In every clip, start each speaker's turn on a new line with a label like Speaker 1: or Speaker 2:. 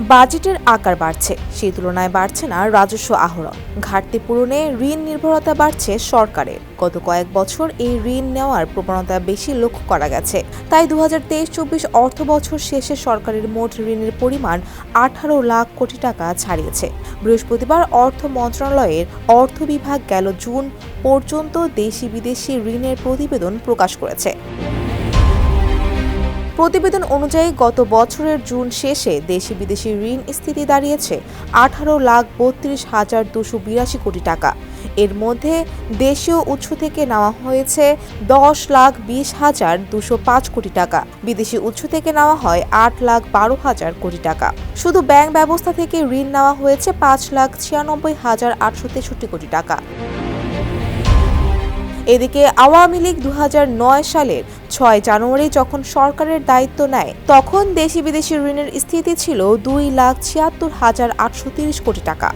Speaker 1: বাজেটের আকার বাড়ছে। সেই তুলনায় বাড়ছে না রাজস্ব আহরণ। ঘাটতি পূরণে ঋণ নির্ভরতা বাড়ছে সরকারের। গত কয়েক বছর এই ঋণ নেওয়ার প্রবণতা বেশি লক্ষ্য করা গেছে। তাই দু হাজার তেইশ চব্বিশ অর্থ বছর শেষে সরকারের মোট ঋণের পরিমাণ আঠারো লাখ কোটি টাকা ছাড়িয়েছে। বৃহস্পতিবার অর্থ মন্ত্রণালয়ের অর্থ বিভাগ গেল জুন পর্যন্ত দেশি বিদেশি ঋণের প্রতিবেদন প্রকাশ করেছে। প্রতিবেদন অনুযায়ী গত বছরের জুন শেষে দেশি বিদেশি ঋণ স্থিতি দাঁড়িয়েছে আঠারো লাখ বত্রিশ হাজার দুশো বিরাশি কোটি টাকা। এর মধ্যে দেশীয় উৎস থেকে নেওয়া হয়েছে দশ লাখ বিশ হাজার দুশো পাঁচ কোটি টাকা। বিদেশি উৎস থেকে নেওয়া হয় আট লাখ বারো হাজার কোটি টাকা। শুধু ব্যাংক ব্যবস্থা থেকে ঋণ নেওয়া হয়েছে পাঁচ লাখ ছিয়ানব্বই হাজার আটশো তেষট্টি কোটি টাকা। এদিকে আওয়ামী লীগ দু হাজার নয় সালের ছয় জানুয়ারি যখন সরকারের দায়িত্ব নেয়, তখন দেশি বিদেশি ঋণের স্থিতি ছিল দুই লাখ ছিয়াত্তর হাজার আটশো তিরিশ কোটি টাকা।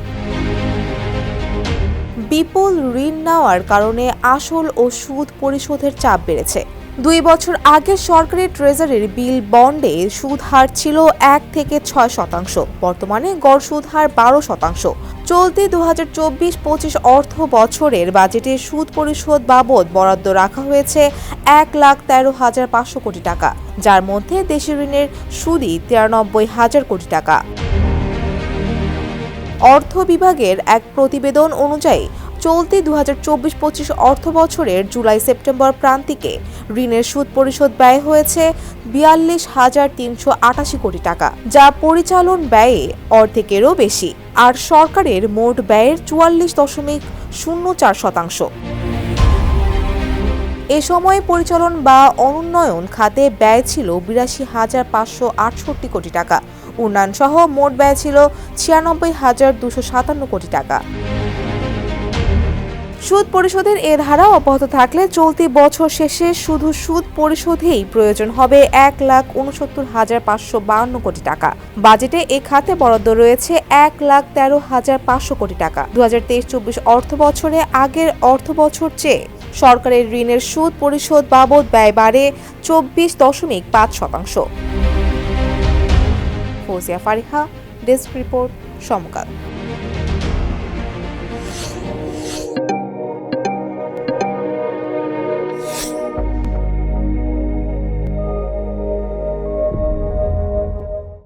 Speaker 1: বিপুল ঋণ নেওয়ার কারণে আসল ও সুদ পরিশোধের চাপ বেড়েছে। দুই বছর আগে সরকারি ট্রেজারির বিল বন্ডে সুদ হার ছিল এক থেকে ছয় শতাংশ। বর্তমানে গড় সুদ হার বারো শতাংশ। চলতি দু হাজার চব্বিশ পঁচিশ অর্থ বছরের বাজেটে সুদ পরিশোধ বাবদ বরাদ্দ রাখা হয়েছে এক লাখ তেরো হাজার পাঁচশো কোটি টাকা, যার মধ্যে দেশি ঋণের সুদই তিরানব্বই হাজার কোটি টাকা। অর্থ বিভাগের এক প্রতিবেদন অনুযায়ী চলতি দু হাজার চব্বিশ পঁচিশ অর্থ বছরের জুলাই সেপ্টেম্বর প্রান্তিকে ঋণের সুদ পরিশোধ ব্যয় হয়েছে বিয়াল্লিশ হাজার তিনশো আটাশি কোটি টাকা, যা পরিচালন ব্যয়ে অর্ধেকেরও বেশি, আর সরকারের মোট ব্যয়ের চুয়াল্লিশ দশমিক শূন্য চার শতাংশ। এ সময় পরিচালন বা অনুন্নয়ন খাতে ব্যয় ছিল বিরাশি হাজার পাঁচশো আটষট্টি কোটি টাকা উন্নয়ন সহ মোট ব্যয় ছিল ছিয়ানব্বই হাজার দুশো সাতান্ন কোটি টাকা। সুদ পরিশোধের এ ধারা অব্যাহত থাকলে চলতি বছর শেষে শুধু সুদ পরিশোধেই প্রয়োজন হবে এক লাখ উনসত্তর হাজার পাঁচশো বাহান্ন কোটি টাকা। বাজেটে এ খাতে বরাদ্দ রয়েছে এক লাখ তেরো হাজার পাঁচশো কোটি টাকা। দু হাজার তেইশ চব্বিশ অর্থ বছরে আগের অর্থ বছর চেয়ে সরকারের ঋণের সুদ পরিশোধ বাবদ ব্যয় বাড়ে চব্বিশ দশমিক পাঁচ শতাংশ। Fauzia Fariha, desk report, Samakal.